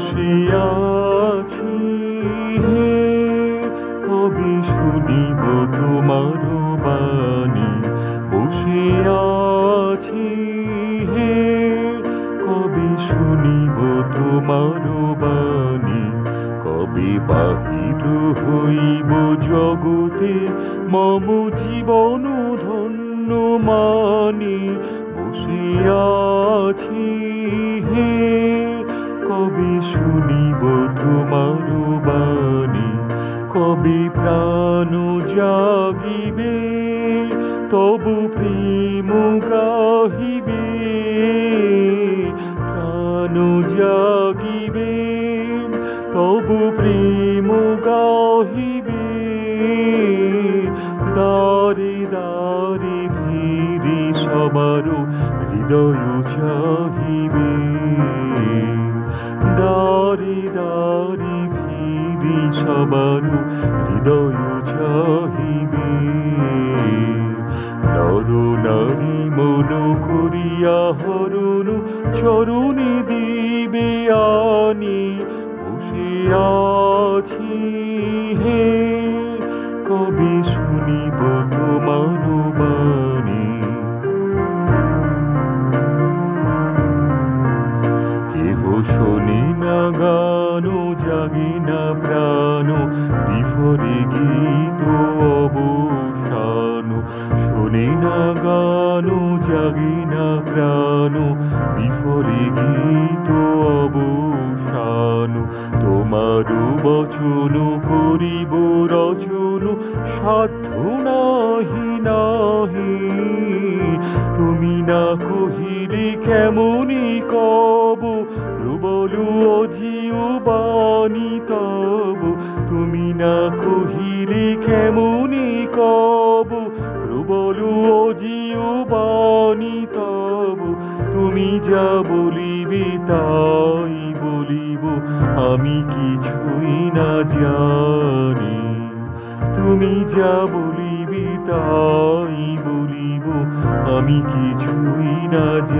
বসিয়াছি হে, কবি শুনিব তোমার বাণী। বসিয়াছি হে, কবি শুনিব তোমার বাণী। কবি বাহির হইব জগতে, মম জীবন জাগিবে, তবু প্রেম গাহিবে, প্রাণ জাগিবে, তবু প্রেম গাহিবে দারে দারে ফিরে সবারও হৃদয় চাহিবে দারে দারে ফিরে সবারও হৃদয় চাহিবে নর নারী মন করিয়া হরণ চরণে দিবে আনি বসে হে। কবে শুনিব তোমার বাণী কেহ শোনে না গান জাগে না প্রাণ। বিফরে গীত অবসান শোনে না গান, জাগে না প্রাণ বিফরে গীত অবসান তোমার বচন করিব রচন, সাধ্য নাহি নাহি। তুমি না কহিলে কেমনি কব, প্রবল অজিও বাণী তব। না কহিলে কেমনি কব? প্রবল অজিও বাণী তব। তুমি যা বলিবে তাই বলিব। আমি কিছুই না জানি। তুমি যা বলিবে তাই বলিব। আমি কিছুই না জানি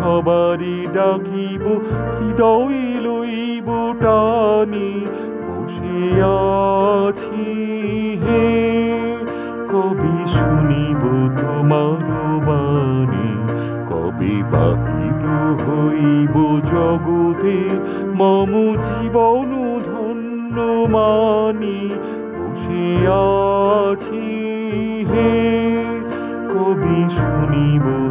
সবারই ডাকিব, হৃদয় লইব টানি, বসে আছি হে। কবি শুনিব তোমার বাণী, কবে বাহির হইব জগতে, মম জীবন ধন্য মানি, বসে আছি হে। কবি শুনিব